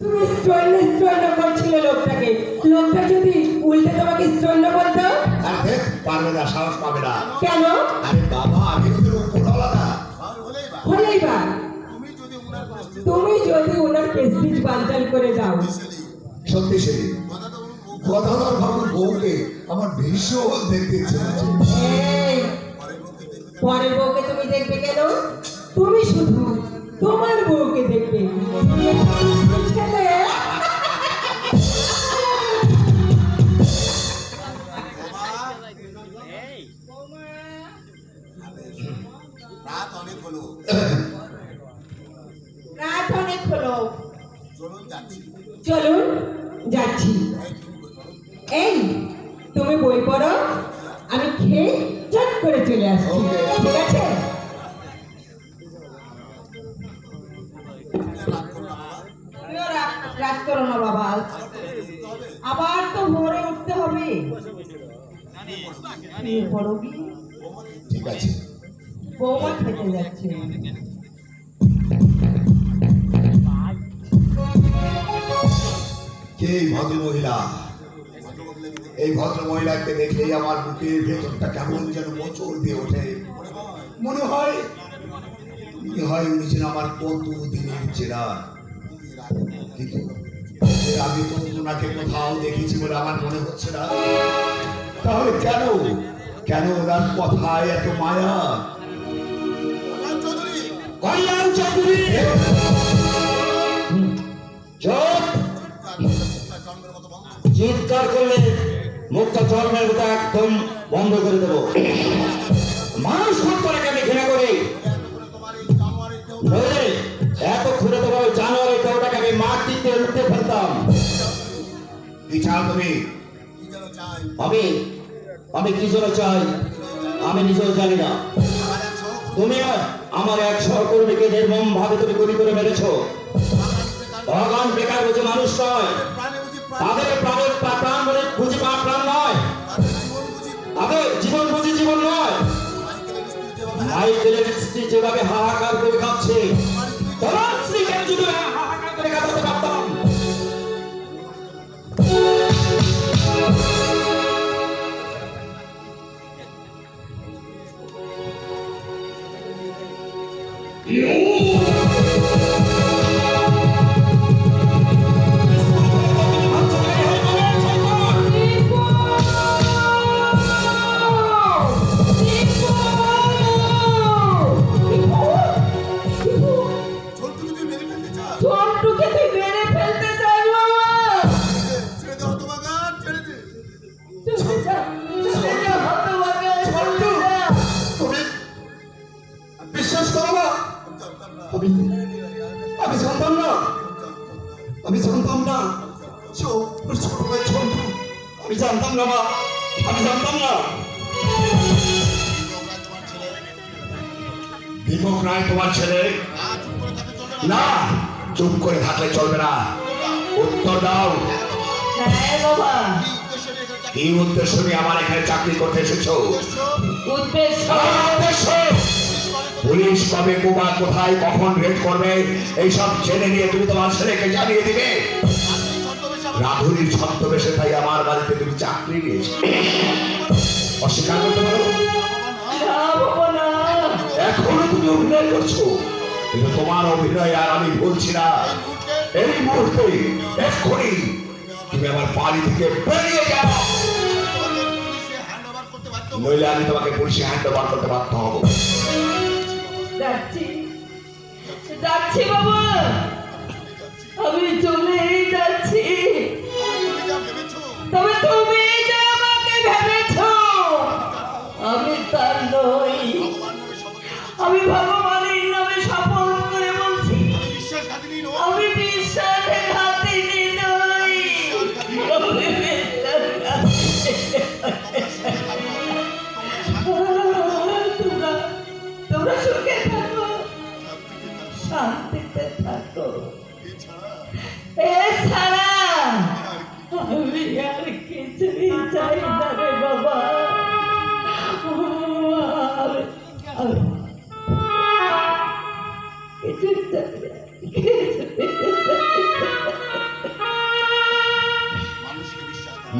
তুমি স্তন্য স্তন্য করছিলে লোকটাকে লোকটা যদি উল্টে তোমাকে স্তন্য বলতো আর পারবে না সাহস পাবে না কেন আরে বাবা আমি ওদের উপরওয়ালা না হলেই বা তুমি যদি ওনার প্রেস্টিজ বাঞ্চাল করে সত্যি সেদিন গদাধর বাবুর বউকে আমার ভীষণ দেখতে ইচ্ছে পরের বউকে তুমি দেখবে কেন তুমি শুধু তোমার বউকে দেখবে। অনেক হলো। চলুন যাচ্ছি। এই তুমি বই পড়ো। আমি খেয়ে চট করে চলে আসছি। ঠিক আছে? রাগ করো না বাবা। আবার তো ভোরে উঠতে হবে। ঠিক আছে। বৌমা খেতে যাচ্ছে। কে এই ভদ্র মহিলা এই ভদ্র মহিলাকে দেখলেই আমার বুকের ভেতরটা কেমন যেন মোচড় দিয়ে ওঠে। মনে হয় মনে হয় উনি যেন আমার কত দিনের চেনা কিন্তু এর আগে তো ওনাকে কোথাও দেখেছি বলে আমার মনে হচ্ছে না। তাহলে কেন? কেন ওনার কথায় এত মায়া? কল্যাণ চৌধুরী! কল্যাণ চিৎকার করলে মুখটা জন্মের মতো একদম বন্ধ করে দেবো। মানুষ খুন করে আমি ঘৃণা করি? এত খুঁড়ে তোমার ওই জানোয়ারের দেহটাকে আমি মাটিতে উঠতে ফেলতাম। কি চাও তুমি? আমি আমি কি জন্য চাই? আমি নিজেও জানি না। আমার এক সহ তুমি আমার এক সহকর্মীকে নির্মম ভাবে তুমি গুলি করে মেরেছো। ভগবান বেকার বুঝে মানুষ নয়। তাদের প্রাণের প্রা- প্রাণ বলে বুঝি পা প্রাণ নয়। তাদের জীবন বুঝি জীবন নয়। মাইকেলের স্ত্রী যেভাবে হাহাকার করে কাঁদছে আমি আমি জানতাম না। আমি জানতাম না। আমি জানতাম না মা। আমি জানতাম না। দীপক রায় তোমার ছেলে। না চুপ করে থাকলে চলবে না। উত্তর দাও। কি উদ্দেশ্য নিয়ে আমার এখানে চাকরি করতে এসেছ? উদ্দেশ্য। পুলিশ কবে কোবা কোথায় কখন রেড করবে এইসব জেনে নিয়ে তুমি তোমার ছেলেকে জানিয়ে দিবে। রাধুরির ছদ্মবেশে তাই আমার বাড়িতে তুমি চাকরি নিয়েছো। অস্বীকার করতে পারো? এখনও তুমি অভিনয় করছ? কিন্তু তোমার অভিনয় আর আমি বলছি না। এই মুহূর্তে এক্ষুনি তুমি আমার বাড়ি থেকে বেরিয়ে যাও। নইলে আমি তোমাকে পুলিশে হ্যান্ড ওভার করতে বাধ্য হব। যাচ্ছি যাচ্ছি বাবা।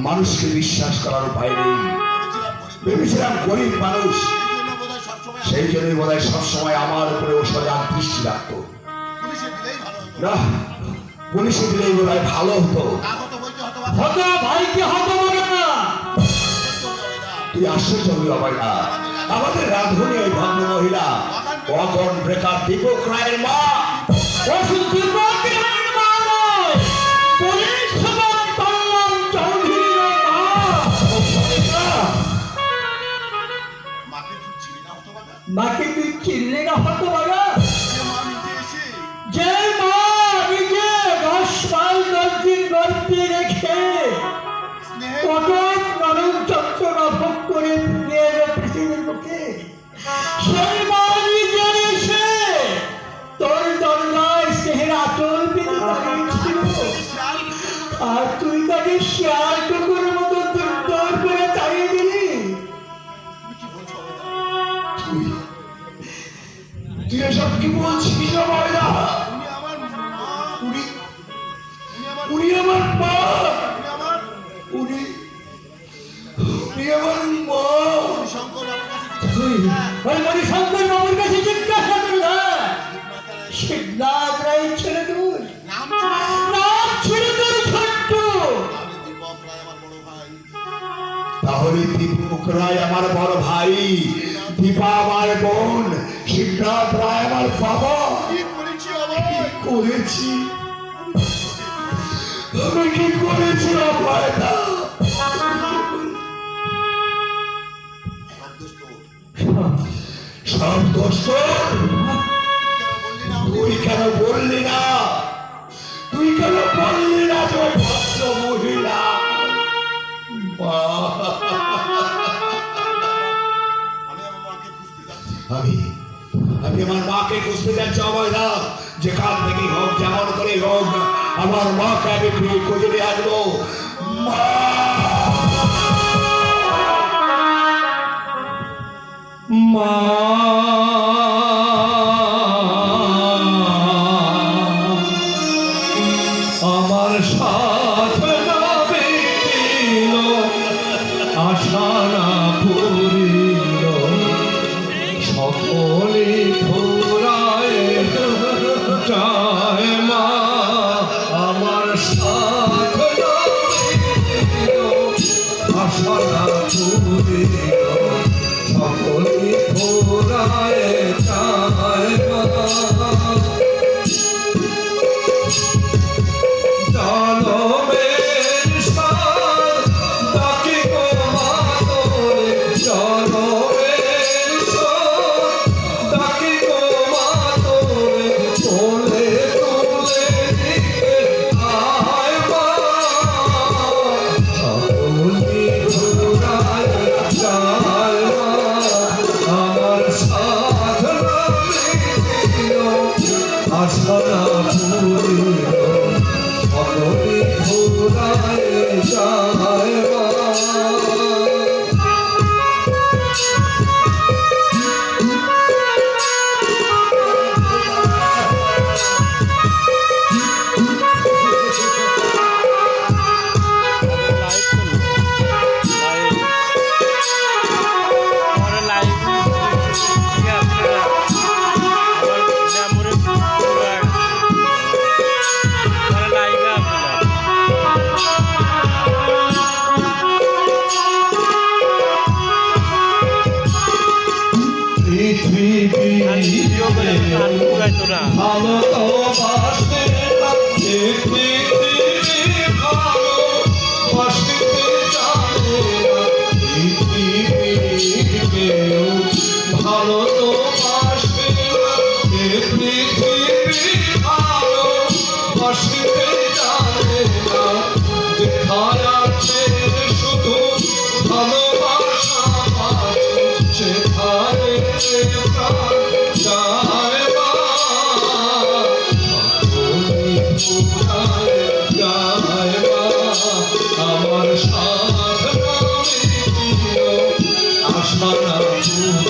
মানুষকে বিশ্বাস করার উপায় নেই। ভেবেছিলাম গরিব মানুষ। সেই জন্যই বোধ হয় সবসময় আমার উপরে ও সজাগ দৃষ্টি রাখতো। না পুলিশে দিলেই বোধ হয় ভালো হতো। তুই আশ্চর্য হবি বাবা আমাদের রাধুনি ওই ভগ্ন মহিলা। অগণ ব্রেকার দীপক রায়ের মা ওষুধ দীপক রায়ের মা নয়, পুলিশ সুপার কল্যাণ চৌধুরীর মা। মাকে তুই চিনলে না হতো বাবা আর তুই তাকে শিয়াল কুকুর মতো দুর্দর করে দিলি? তুই এসব কি বলছিস অবাই না উনি আমার মা। উনি উনি আমার মা। আমার আমার আমার তুই মনি রায় আমার বড় ভাই। দীপা আমার বোন। শিবনাথ রায় আমার বাবা। করেছি। কি করেছি সব দোষ তোর। তোর। তুই কেন বললি না? তুই কেন বললি না মহিলা খুঁজতে যাচ্ছি অবয়দা যেখান থেকে হোক, যেমন করে হোক, আমার মাকে আমি ফিরে খুঁজে নিয়ে আসব। মা! আশা না আশা পুরিল ভালো তো বাসে ভালো বাসতে জানে ভালো তো বাসে ভালো বাসতে জানে না যাচ্ছে Manapuã.